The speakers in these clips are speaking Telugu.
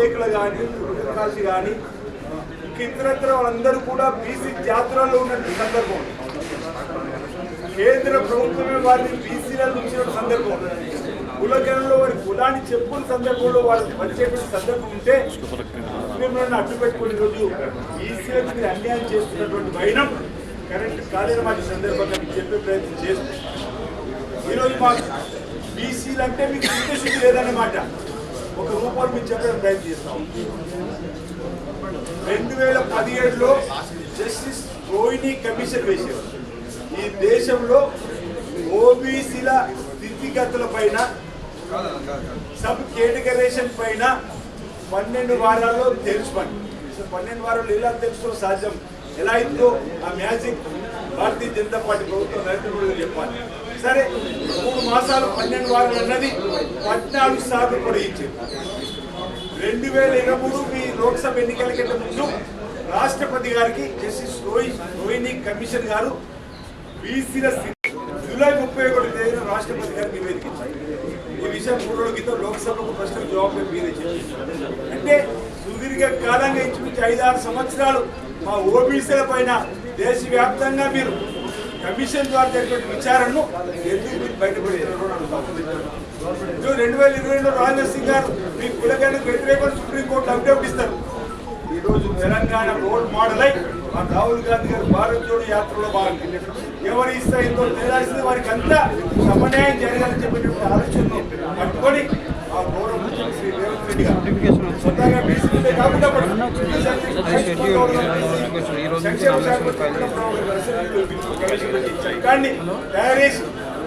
మలేకులు కానీ ప్రకాష్ కానీ ఇంకా ఇతరత్ర వాళ్ళందరూ కూడా బీసీ జాతరలో ఉన్నటువంటి సందర్భం. కేంద్ర ప్రభుత్వమే వారిని బీసీలలో ఉంచిన సందర్భం. కులగణంలో వారి కులాన్ని చెప్పుకున్న సందర్భంలో వాళ్ళకి వచ్చేటువంటి సందర్భం ఉంటే ముస్లింలను అడ్డు పెట్టుకుని రోజు బీసీలకు మీరు అన్యాయం చేస్తున్నటువంటి వైనం కరెంట్ కాలేదు మాట సందర్భంగా మీకు చెప్పే ప్రయత్నం చేస్తుంది ఈరోజు మాకు బీసీలు అంటే మీకు చిత్తశుద్ధి లేదన్నమాట. ఒక రూపాయలు మీరు చెప్పడం ప్రయత్నం చేస్తాం. రెండు వేల పదిహేడులో జస్టిస్ రోహిణి కమిషన్ వేశారు. ఈ దేశంలో ఓబీసీల స్థితిగతుల పైన సబ్ కేటగరేషన్ పైన పన్నెండు వారాల్లో తెలుసుకోండి. పన్నెండు వారాలు ఎలా తెలుసుకో సాధ్యం? ఎలా అయిందో ఆ మ్యాజిక్ భారతీయ జనతా పార్టీ ప్రభుత్వం నరేంద్ర మోడీ గారు చెప్పాలి. సరే మూడు మాసాలు పన్నెండు వారాలు అన్నది పద్నాలుగు సార్లు పొడిగించారు రెండు వేల ఇరవై మూడు మీ లోక్సభ ఎన్నికల కంటే ముందు రాష్ట్రపతి గారికి జస్టిస్ రోహి రోహిణి కమిషన్ గారు బీసీల జూలై ముప్పై ఒకటి తేదీన రాష్ట్రపతి గారికి నివేదిక ఇచ్చారు ఈ విషయం మూడు రోజుల క్రితం లోక్సభకు ప్రశ్నకు జవాబు మీరే చెప్పారు అంటే సుదీర్ఘ కాలంగా ఇంచుమించు ఐదారు సంవత్సరాలు మా ఓబీసీల పైన దేశవ్యాప్తంగా మీరు కమిషన్ ద్వారా జరిగిన విచారణను ఎందుకు మీరు బయటపడేది రెండు వేల ఇరవై రెండులో రాజేష్ సింగ్ గారు మీ కులగణకు వ్యతిరేకంగా సుప్రీంకోర్టు అప్డేట్ ఇస్తారు. ఈ రోజు తెలంగాణ రోల్ మోడల్ అయి మా రాహుల్ గాంధీ గారు భారత్ జోడో యాత్రలో భాగంగా ఎవరు ఇస్తాయిందో తేలాల్సింది వారికి అంతా సమన్యాయం జరగాలని చెప్పేటువంటి ఆలోచనను పట్టుకొని ఆ గౌరవ ముఖ్యమంత్రి శ్రీ రేవంత్ రెడ్డి గారు. సొంతంగా బీసీలే కాకుండా సంక్షేమ శాఖ కానీ తయారు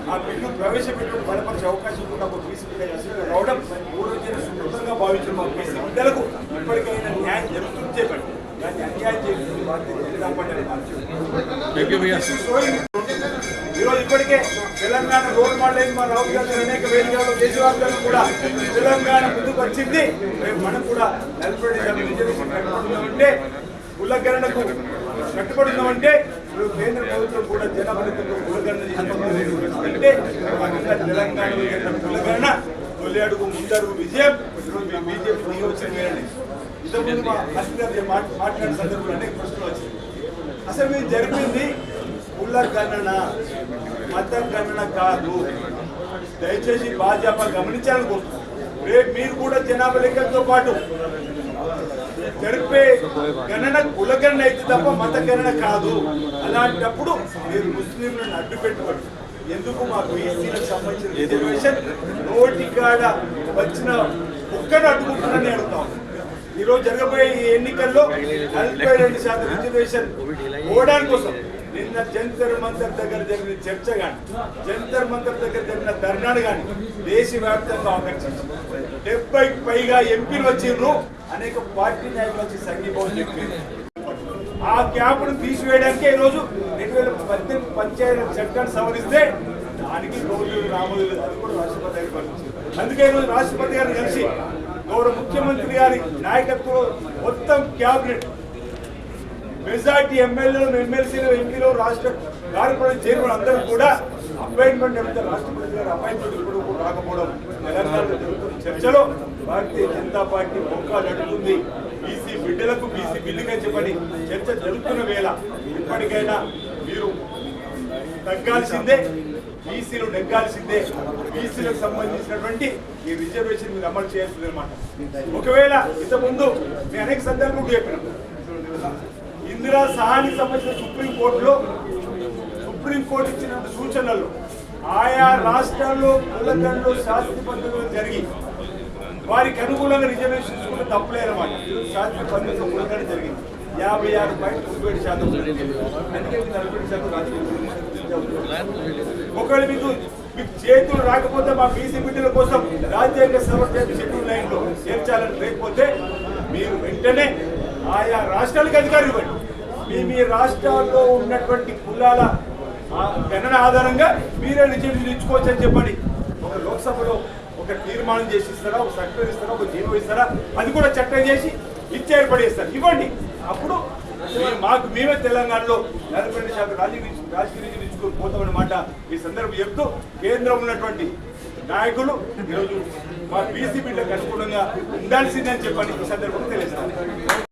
ఆ బిల్లు ప్రవేశపెట్టుకుని బలపరిచే అవకాశం కూడా ఒక బీసీ అసలు రావడం పూర్వజన సుకృతంగా భావించిన మా బీసీ బిడ్డలకు ఇప్పటికైనా న్యాయం జరుగుతుంది. చెప్పండి దాన్ని అన్యాయం చేస్తుంది భారతీయ జనతా పార్టీ ఈరోజు ఇప్పటికే తెలంగాణ రోల్ మోడల్ అయింది మా రాహుల్ గాంధీ అనేక వేదికల్లో దేశవ్యాప్తంగా కూడా తెలంగాణ ముందుకు వచ్చింది మనం కూడా నలభై శాతం రిజర్వేషన్ కట్టుబడి ఉన్నామంటే కేంద్ర ప్రభుత్వం కూడా జనాభా లెక్కతో కులగణన తెలంగాణలో జరిగిన కులగణన తొలి అడుగు ముందడుగు విజయం ఈరోజు బీజేపీ దిగి వచ్చిన ఇంతకుముందు మా హస్తి మాట్లాడిన సందర్భంలో అనేక ప్రశ్నలు వచ్చాయి. అసలు మీరు జరిపింది కుల గణన మత గణన కాదు. దయచేసి భాజపా గమనించాలని రేపు మీరు కూడా జనాభా లెక్కలతో పాటు జరిపే గణన కులగణన అయితే తప్ప మత గణన కాదు. అలాంటప్పుడు మీరు ముస్లింలను అడ్డు పెట్టుకోండి. ఎందుకు మాకు ఈసీలకు సంబంధించిన రిజర్వేషన్? నోటికాడ వచ్చిన ఒక్కరు అడ్డుకుంటున్నారని అడుగుతాం. ఈ రోజు జరగబోయే ఈ ఎన్నికల్లో నలభై రెండు శాతం రిజర్వేషన్ ఓడానికి కోసం. నిన్న జంతర్ మంతర్ దగ్గర జరిగిన చర్చ కానీ జంతర్ మంతర్ దగ్గర జరిగిన ధర్నాడు కానీ దేశవ్యాప్తంగా ఆకర్షించింది. డెబ్బై పైగా ఎంపీలు వచ్చిండ్రు అనేక పార్టీ నాయకులు వచ్చి సంఘీభావం చెప్పింది ఆ గ్యాప్ను తీసివేయడానికే ఈరోజు రెండు వేల పద్దెనిమిది పంచాయతీ చట్టాన్ని సవరిస్తే దానికి గౌరవ రామోజు అది కూడా రాష్ట్రపతి గారికి పంపించింది అందుకే ఈరోజు రాష్ట్రపతి గారిని కలిసి గౌరవ ముఖ్యమంత్రి గారి నాయకత్వంలో మొత్తం క్యాబినెట్ మెజార్టీ ఎమ్మెల్యేలు ఎమ్మెల్సీలు ఎంపీలు రాష్ట్ర కార్పొరేట్ చైర్మన్ అందరూ కూడా అపాయింట్మెంట్ ఎంత రాష్ట్రపతి గారు అపాయింట్మెంట్ ఇప్పుడు కూడా రాకపోవడం తెలంగాణలో జరుగుతున్న చర్చలో భారతీయ జనతా పార్టీ మొక్క జరుగుతుంది బీసీ బిడ్డలకు బీసీ బిల్లుగా చెప్పని చర్చ జరుగుతున్న వేళ ఇప్పటికైనా మీరు తగ్గాల్సిందే బీసీలు నెగ్గాల్సిందే. బీసీలకు సంబంధించినటువంటి ఈ రిజర్వేషన్ మీరు అమలు చేయాల్సింది అనమాట ఒకవేళ ఇంతకుముందు నేను అనేక సందర్భంలో చెప్పినాం. ఇందిరా సహానికి సంబంధించిన సుప్రీంకోర్టులో సుప్రీంకోర్టు ఇచ్చిన సూచనలు ఆయా రాష్ట్రాల్లో కులగండ్లు శాస్త్రీయ పద్ధతులు జరిగి వారికి అనుకూలంగా రిజర్వేషన్ తీసుకుంటే తప్పులేదన్నమాట శాస్త్రి పద్ధతిలో కులగండ జరిగింది. యాభై ఆరు పాయింట్ ముప్పై ఏడు శాతం అందుకే నలభై ఏడు శాతం రాజకీయ ఒకవేళ మీకు మీకు చేతులు రాకపోతే మా బీసీ బిడ్డల కోసం రాజ్యాంగ సవరణ షెడ్యూల్ లైన్లో చేర్చాలని లేకపోతే మీరు వెంటనే ఆయా రాష్ట్రాలకు అధికారులు ఇవ్వండి. మీ మీ రాష్ట్రాల్లో ఉన్నటువంటి కులాల గణన ఆధారంగా మీరే రిజర్వేషన్ ఇచ్చుకోవచ్చు అని చెప్పండి. ఒక లోక్సభలో ఒక తీర్మానం చేసి ఇస్తారా ఒక సర్టిఫికేట్ ఇస్తారా ఒక జీవో ఇస్తారా అది కూడా చట్టం చేసి ఇచ్చి ఏర్పడేస్తారు. ఇవ్వండి. అప్పుడు మాకు మేమే తెలంగాణలో నలభై రెండు శాతం రాజకీయ రాజకీయ రీతి పోతామని మాట ఈ సందర్భం చెప్తూ కేంద్రం ఉన్నటువంటి నాయకులు ఈరోజు మా బీసీ బిడ్డకు అనుగుణంగా ఉండాల్సిందని చెప్పని ఈ సందర్భంగా తెలియజేస్తాను.